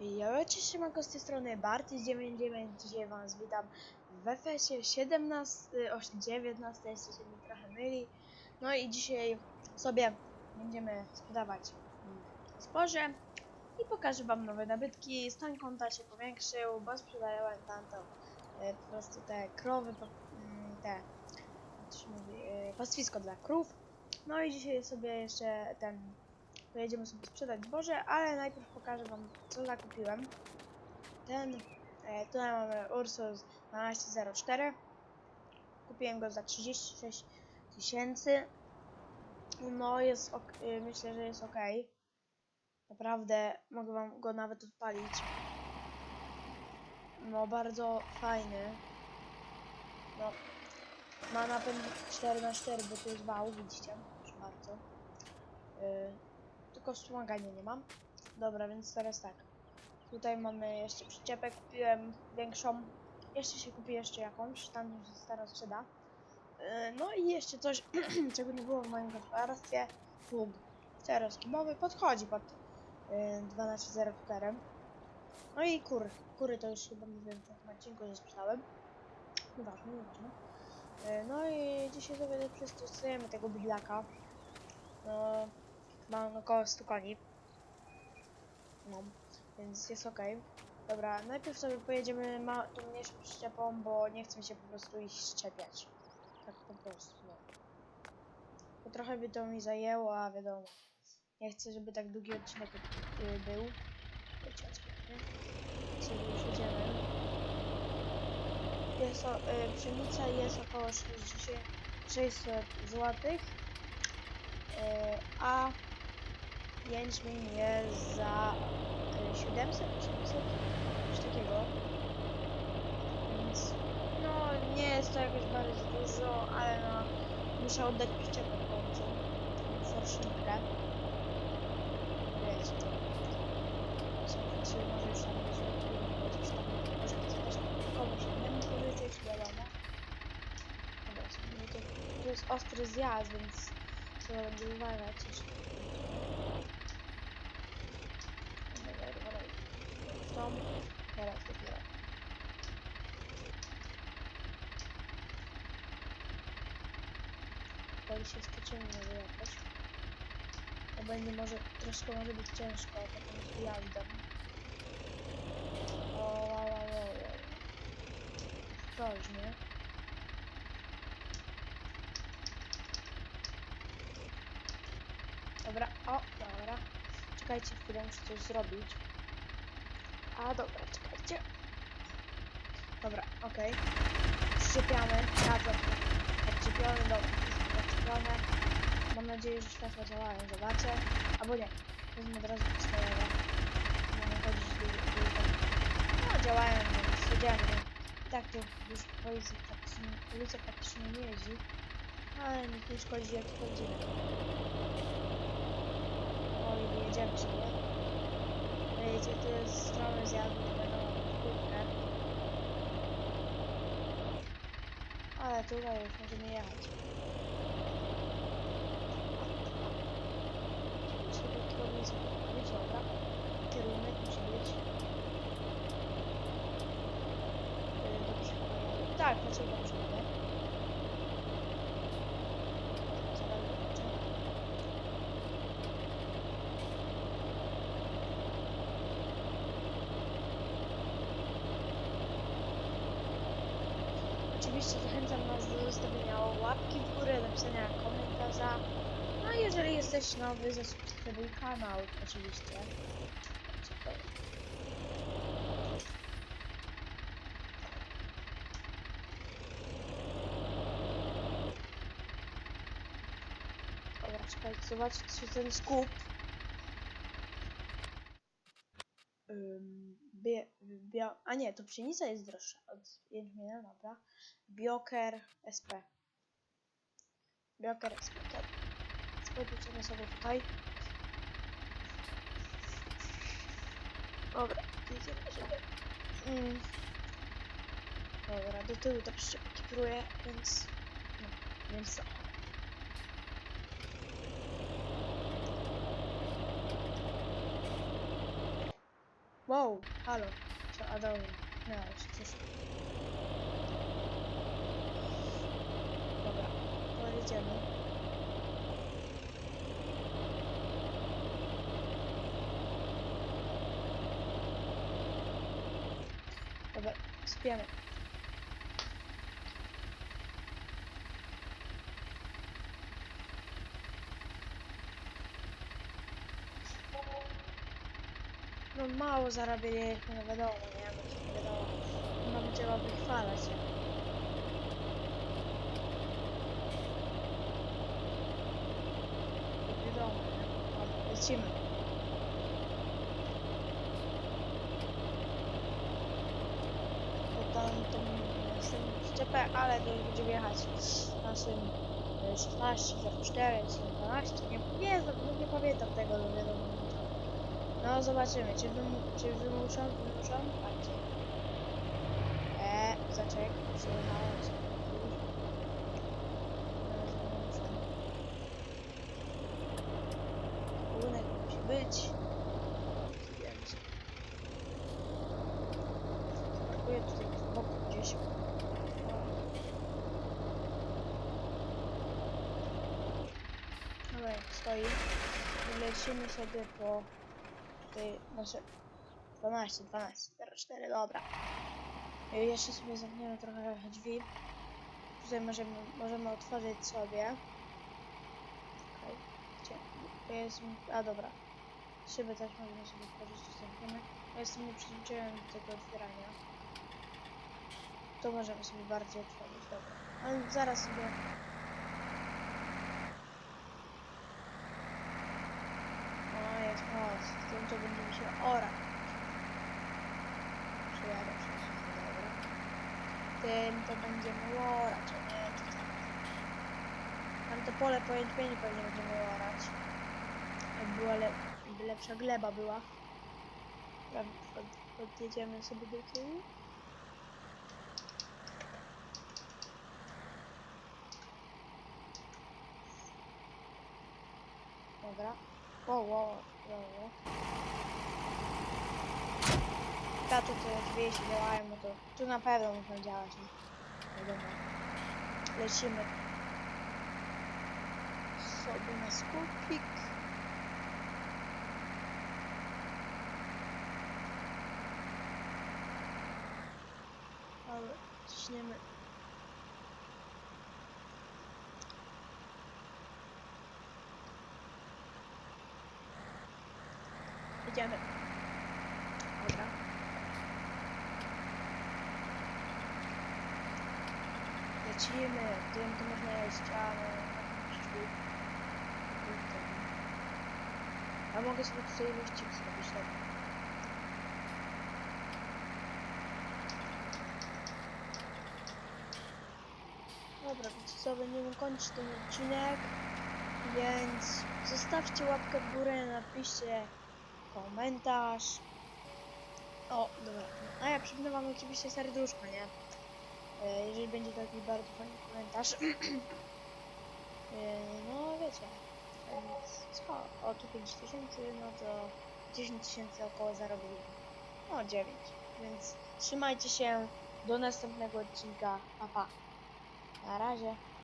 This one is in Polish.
Ja cześć, siemanko z tej strony Barty99, dzisiaj was witam w FS-ie 17, o, 19, jeszcze się mi trochę myli. No i dzisiaj sobie będziemy sprzedawać zboże i pokażę wam nowe nabytki. Stan konta się powiększył, bo sprzedałem tamto e, po prostu te krowy, mm, te, mówi, e, pastwisko dla krów. No i dzisiaj sobie jeszcze ten pojedziemy sobie sprzedać zboże, ale najpierw pokażę wam co zakupiłem. Ten, e, tutaj mamy Ursus 1204. Kupiłem go za 36 tysięcy. No jest ok, e, myślę, że jest ok. Naprawdę mogę wam go nawet odpalić. No bardzo fajny. No ma napęd 4x4, bo to jest wał, widzicie? Proszę bardzo. Yy, tylko wspomagania nie mam. Dobra, więc teraz tak. Tutaj mamy jeszcze przyczepę, kupiłem większą. Jeszcze się kupi jeszcze jakąś, tam się teraz przyda. Yy, No i jeszcze coś, czego nie było w moim gospodarstwie. Pług czteroskibowy, podchodzi pod yy, 1204. No i kury. Kury to już chyba mówiłem w tym odcinku, że sprzedałem. Nieważne, nieważne. Yy, No i dzisiaj sobie przystosujemy tego bydlaka. No, mam około 100 koni. No, więc jest ok. Dobra, najpierw sobie pojedziemy ma tą mniejszą przyczepą, bo nie chcę się po prostu iść szczepiać. Tak po prostu, no. Bo trochę by to mi zajęło, a wiadomo. Nie chcę, żeby tak długi odcinek y, był. Wiecie, nie? Już jedziemy. Jest o, y, pszenica jest około 60, 600 złotych. E, a jęczmień jest za e, 700, 800, coś takiego. Więc no nie jest to jakoś bardzo dużo, ale no muszę oddać przyczepę w końcu. Forszynkę. Wiecie to. Czy może już tam będzie trudno, coś tam może chcę też komuś innemu pożyczyć, wiadomo. Dobra, to jest ostry zjazd, więc trzeba będzie uważać jeszcze. Dobra, dobra. W tą, teraz dopiero. Powoli się stoczymy może jakoś. To będzie może, troszkę może być ciężko, wyjazdem. O, o, o, o, o. Ostrożnie. Dobra, o, dobra. Czekajcie chwilę, muszę coś zrobić. A, dobra, czekajcie. Dobra, okej. Przyczepiamy. Na to. Odczepiony, dobra. Odczepione. Mam nadzieję, że światła działają. Zobaczę. Albo nie. Wezmę od razu pistolet. Nie ma chodzić No, działają, więc jedziemy. Tak to już policja praktycznie, policja praktycznie nie jeździ. Ale nic nie szkodzi, jak wchodzimy. Powoli wyjedziemy sobie. Wiecie, to jest strony zjazdu, to będą krótkie. Ale tutaj już możemy jechać. Sobie kierownicę poprawić, dobra. Kierunek musi być. Yy, Dobrze, Tak, znaczy dobrze, nie? Zaraz zobaczę. Oczywiście zachęcam Was do zostawienia łapki w górę, napisania komentarza. No i jeżeli jesteś nowy, zasubskrybuj kanał oczywiście. Super. Dobra, czekajcie, zobaczcie ten skup. Ym, bie, bio, a nie, to pszenica jest droższa od jęczmienia, dobra. Bioker SP. Bioker SP, to spojrzymy sobie tutaj. Dobra, jedziemy sobie. Mm. Dobra, do tyłu ta przyczepa kipruje, więc... No, więc Wow, halo. Co, a dobra. No, już coś. Dobra, pojedziemy. Dobra, spiemy. Mało zarabialiśmy, no wiadomo, nie? Bo to nie wiadomo. Mamy trzeba wychwalać. To wiadomo, nie? Lecimy. Po tam tą przyczepę, ale to już będziemy jechać naszym e, 16, 04, 12, nie, nie, nie pamiętam tego, no wiadomo. No zobaczymy, czy, wymu czy wymuszą, wymuszą? Patrzcie. Eee, zaczek. Teraz wymuszą. Łunek musi być. Zbieram się. Parkuję tutaj z boku gdzieś. Dobra, stoi. Lecimy sobie po tutaj nasze 12, 12, 04, dobra. Jeszcze sobie zamkniemy trochę drzwi. Tutaj możemy, możemy otworzyć sobie. Okej, gdzie? Jest, a dobra. Szyby też możemy sobie otworzyć, zamkniemy. Ja jestem nieprzyzwyczajony do tego otwierania. To możemy sobie bardziej otworzyć, dobra. Ale zaraz sobie O, jest most. Tym to będziemy się orać. Przejadę przez dobra. Tym to będziemy orać, a nie tutaj. Tam to pole po pewnie będziemy orać. Jak była le lepsza gleba była. Tam pod, podjedziemy sobie do tyłu. Dobra. Wow, wow, wow. Tato, to drzwi się działają, no to tu na pewno muszą działać, nie? Wiadomo. Lecimy sobie na skupik. Ale ciśniemy. Idziemy. Dobra. Lecimy. Tym to można jeść, ale. A mogę sobie tutaj liścik zrobić, dobra. Dobra, wiecie co, będziemy kończyć ten odcinek, więc zostawcie łapkę w górę, napiszcie komentarz. O, dobra. A ja przypnę wam oczywiście serduszko, nie? E, jeżeli będzie taki bardzo fajny komentarz. e, no wiecie. Więc co? O, tu 5 tysięcy, no to 10 tysięcy około zarobiłem. No 9. Więc trzymajcie się. Do następnego odcinka. Pa, pa. Na razie.